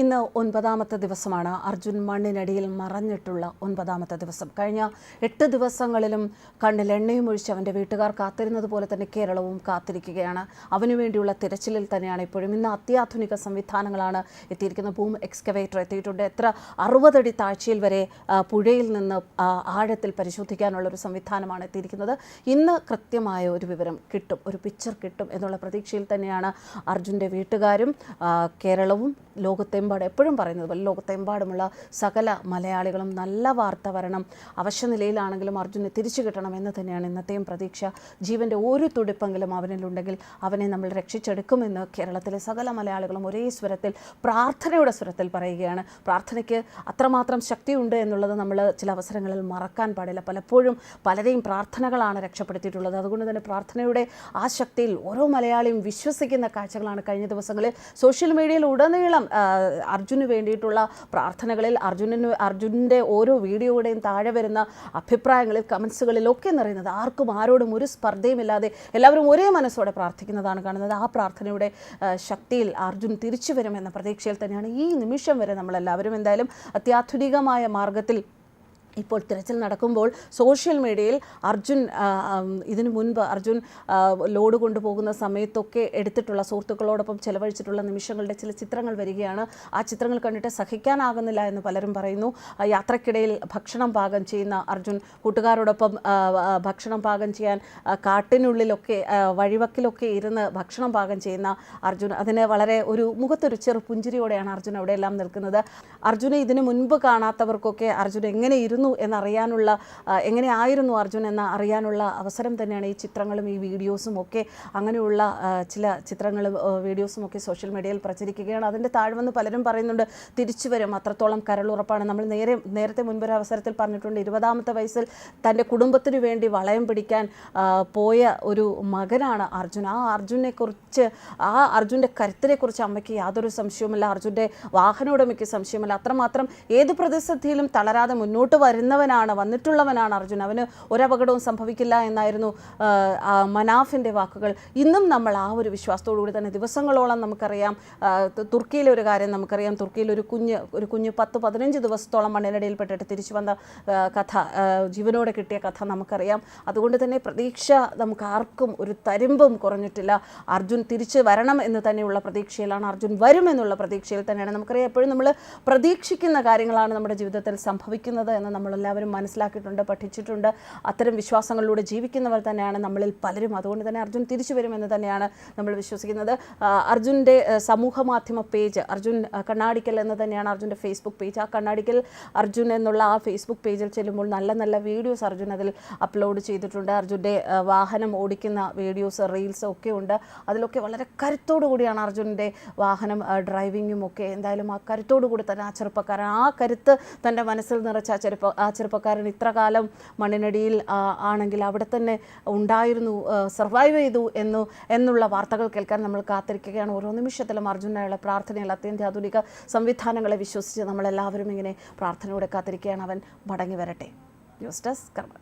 ഇന്ന് ഒൻപതാമത്തെ ദിവസമാണ്. അർജുൻ മണ്ണിനടിയിൽ മറഞ്ഞിട്ടുള്ള ഒൻപതാമത്തെ ദിവസം. കഴിഞ്ഞ എട്ട് ദിവസങ്ങളിലും കണ്ണിൽ എണ്ണയും ഒഴിച്ച് അവന്റെ വീട്ടുകാർ കാത്തിരുന്നത് പോലെ തന്നെ കേരളവും കാത്തിരിക്കുകയാണ്. അവനു വേണ്ടിയുള്ള തിരച്ചിലിൽ തന്നെയാണ് ഇപ്പോഴും. ഇന്ന് അത്യാധുനിക സംവിധാനങ്ങളാണ് എത്തിയിരിക്കുന്നത്. ഭൂമി എക്സ്കവേറ്റർ എത്തിയിട്ടുണ്ട്. എത്ര അറുപതടി താഴ്ചയിൽ വരെ പുഴയിൽ നിന്ന് ആഴത്തിൽ പരിശോധിക്കാനുള്ള ഒരു സംവിധാനമാണ് എത്തിയിരിക്കുന്നത്. ഇന്ന് കൃത്യമായ ഒരു വിവരം കിട്ടും. ഒരു പിക്ചർ കിട്ടും എന്നുള്ള പ്രതീക്ഷയിൽ തന്നെയാണ് അർജുന്റെ വീട്ടുകാരും കേരളവും ലോകത്തെമ്പാടും എപ്പോഴും പറയുന്നത് പോലെ ലോകത്തെമ്പാടുമുള്ള സകല മലയാളികളും നല്ല വാർത്ത വരണം അവശനിലയിലാണെങ്കിലും അർജുനെ തിരിച്ചു കിട്ടണം എന്ന് തന്നെയാണ് ഇന്നത്തെയും പ്രതീക്ഷ. ജീവന്റെ ഒരു തുടിപ്പെങ്കിലും അവനിലുണ്ടെങ്കിൽ അവനെ നമ്മൾ രക്ഷിച്ചെടുക്കുമെന്ന് കേരളത്തിലെ സകല മലയാളികളും ഒരേ സ്വരത്തിൽ പ്രാർത്ഥനയുടെ സ്വരത്തിൽ പറയുകയാണ്. പ്രാർത്ഥനയ്ക്ക് അത്രമാത്രം ശക്തിയുണ്ട് എന്നുള്ളത് നമ്മൾ ചില അവസരങ്ങളിൽ മറക്കാൻ പാടില്ല. പലപ്പോഴും പലരെയും പ്രാർത്ഥനകളാണ് രക്ഷപ്പെടുത്തിയിട്ടുള്ളത്. അതുകൊണ്ട് തന്നെ പ്രാർത്ഥനയുടെ ആ ശക്തിയിൽ ഓരോ മലയാളിയും വിശ്വസിക്കുന്ന കാഴ്ചകളാണ് കഴിഞ്ഞ ദിവസങ്ങളിൽ സോഷ്യൽ മീഡിയയിൽ ഉടനീളം അർജുന് വേണ്ടിയിട്ടുള്ള പ്രാർത്ഥനകളിൽ അർജുനന് അർജുനന്റെ ഓരോ വീഡിയോയുടെയും താഴെ വരുന്ന അഭിപ്രായങ്ങളിൽ കമൻസുകളിലൊക്കെ നിറയുന്നത് ആർക്കും ആരോടും ഒരു സ്പർദ്ധയുമില്ലാതെ എല്ലാവരും ഒരേ മനസ്സോടെ പ്രാർത്ഥിക്കുന്നതാണ് കാണുന്നത്. ആ പ്രാർത്ഥനയുടെ ശക്തിയിൽ അർജുൻ തിരിച്ചു വരുമെന്ന പ്രതീക്ഷയിൽ തന്നെയാണ് ഈ നിമിഷം വരെ നമ്മളെല്ലാവരും എന്തായാലും അത്യാധുനികമായ മാർഗത്തിൽ ഇപ്പോൾ തിരച്ചിൽ നടക്കുമ്പോൾ സോഷ്യൽ മീഡിയയിൽ അർജുൻ ഇതിനു മുൻപ് അർജുൻ ലോഡ് കൊണ്ടുപോകുന്ന സമയത്തൊക്കെ എടുത്തിട്ടുള്ള സുഹൃത്തുക്കളോടൊപ്പം ചെലവഴിച്ചിട്ടുള്ള നിമിഷങ്ങളുടെ ചില ചിത്രങ്ങൾ വരികയാണ്. ആ ചിത്രങ്ങൾ കണ്ടിട്ട് സഹിക്കാനാകുന്നില്ല എന്ന് പലരും പറയുന്നു. യാത്രക്കിടയിൽ ഭക്ഷണം പാകം ചെയ്യുന്ന അർജുൻ കൂട്ടുകാരോടൊപ്പം ഭക്ഷണം പാകം ചെയ്യാൻ കാട്ടിനുള്ളിലൊക്കെ വഴിവക്കിലൊക്കെ ഇരുന്ന് ഭക്ഷണം പാകം ചെയ്യുന്ന അർജുൻ. അതിന് വളരെ ഒരു മുഖത്തൊരു ചെറു പുഞ്ചിരിയോടെയാണ് അർജുൻ അവിടെയെല്ലാം നിൽക്കുന്നത്. അർജുനെ ഇതിനു മുൻപ് കാണാത്തവർക്കൊക്കെ അർജുൻ എങ്ങനെ ഇരുന്നു എന്നറിയാനുള്ള എങ്ങനെയായിരുന്നു എങ്ങനെ ആയിരുന്നു അർജുൻ എന്ന് അറിയാനുള്ള അവസരം തന്നെയാണ് ഈ ചിത്രങ്ങളും ഈ വീഡിയോസും ഒക്കെ അങ്ങനെയുള്ള ചില ചിത്രങ്ങളും വീഡിയോസും ഒക്കെ സോഷ്യൽ മീഡിയയിൽ പ്രചരിക്കുകയാണ്. അതിന്റെ താഴ്വന്ന് പലരും പറയുന്നുണ്ട് തിരിച്ചു വരും അത്രത്തോളം കരളുറപ്പാണ് നമ്മൾ നേരെ നേരത്തെ മുൻപൊരു അവസരത്തിൽ പറഞ്ഞിട്ടുണ്ട് ഇരുപതാമത്തെ വയസ്സിൽ തന്റെ കുടുംബത്തിന് വേണ്ടി വളയം പിടിക്കാൻ പോയ ഒരു മകനാണ് അർജുൻ. ആ അർജുനെ കുറിച്ച് ആ അർജുന്റെ കരുത്തിനെക്കുറിച്ച് അമ്മയ്ക്ക് യാതൊരു സംശയവുമില്ല. അർജുന്റെ വാഹനോടമയ്ക്ക് സംശയമില്ല. അത്രമാത്രം ഏത് പ്രതിസന്ധിയിലും തളരാതെ മുന്നോട്ട് വരുന്നവനാണ് വന്നിട്ടുള്ളവനാണ് അർജുൻ. അവന് ഒരപകടവും സംഭവിക്കില്ല എന്നായിരുന്നു മനാഫിന്റെ വാക്കുകൾ. ഇന്നും നമ്മൾ ആ ഒരു വിശ്വാസത്തോടു കൂടി തന്നെ ദിവസങ്ങളോളം നമുക്കറിയാം തുർക്കിയിലെ ഒരു കാര്യം നമുക്കറിയാം. തുർക്കിയിൽ ഒരു കുഞ്ഞ് ഒരു കുഞ്ഞ് പത്ത് പതിനഞ്ച് ദിവസത്തോളം മണ്ണിനടിയിൽപ്പെട്ടിട്ട് തിരിച്ചു വന്ന കഥ ജീവനോടെ കിട്ടിയ കഥ നമുക്കറിയാം. അതുകൊണ്ട് തന്നെ പ്രതീക്ഷ നമുക്ക് ആർക്കും ഒരു തരുമ്പും കുറഞ്ഞിട്ടില്ല. അർജുൻ തിരിച്ച് വരണം എന്ന് തന്നെയുള്ള പ്രതീക്ഷയിലാണ് അർജുൻ വരും എന്നുള്ള പ്രതീക്ഷയിൽ തന്നെയാണ്. നമുക്കറിയാം എപ്പോഴും നമ്മൾ പ്രതീക്ഷിക്കുന്ന കാര്യങ്ങളാണ് നമ്മുടെ ജീവിതത്തിൽ സംഭവിക്കുന്നത് എന്ന് നമ്മളെല്ലാവരും മനസ്സിലാക്കിയിട്ടുണ്ട് പഠിച്ചിട്ടുണ്ട്. അത്തരം വിശ്വാസങ്ങളിലൂടെ ജീവിക്കുന്നവർ തന്നെയാണ് നമ്മളിൽ പലരും. അതുകൊണ്ട് തന്നെ അർജുൻ തിരിച്ചു വരുമെന്ന് തന്നെയാണ് നമ്മൾ വിശ്വസിക്കുന്നത്. അർജുന്റെ സമൂഹ മാധ്യമ പേജ് അർജുൻ കണ്ണാടിക്കൽ എന്ന് തന്നെയാണ് അർജുന്റെ ഫേസ്ബുക്ക് പേജ് ആ കണ്ണാടിക്കൽ അർജുൻ എന്നുള്ള ആ ഫേസ്ബുക്ക് പേജിൽ ചെല്ലുമ്പോൾ നല്ല നല്ല വീഡിയോസ് അർജുൻ അതിൽ അപ്ലോഡ് ചെയ്തിട്ടുണ്ട്. അർജുന്റെ വാഹനം ഓടിക്കുന്ന വീഡിയോസ് റീൽസ് ഒക്കെ ഉണ്ട്. അതിലൊക്കെ വളരെ കരുത്തോടു കൂടിയാണ് അർജുന്റെ വാഹനം ഡ്രൈവിങ്ങും ഒക്കെ. എന്തായാലും ആ കരുത്തോടു കൂടി തന്നെ ആ ചെറുപ്പക്കാരൻ ആ കരുത്ത് തന്റെ മനസ്സിൽ നിറച്ച ആ ആ ചെറുപ്പക്കാരൻ ഇത്ര കാലം മണ്ണിനടിയിൽ ആണെങ്കിൽ അവിടെ തന്നെ ഉണ്ടായിരുന്നു സർവൈവ് ചെയ്തു എന്നു എന്നുള്ള വാർത്തകൾ കേൾക്കാൻ നമ്മൾ കാത്തിരിക്കുകയാണ്. ഓരോ നിമിഷത്തിലും അർജുനായുള്ള പ്രാർത്ഥനയിൽ അത്യന്താധുനിക സംവിധാനങ്ങളെ വിശ്വസിച്ച് നമ്മളെല്ലാവരും ഇങ്ങനെ പ്രാർത്ഥനയോടെ കാത്തിരിക്കുകയാണ്. അവൻ മടങ്ങി വരട്ടെ. ന്യൂസ് ഡെസ്ക് കർമ്മ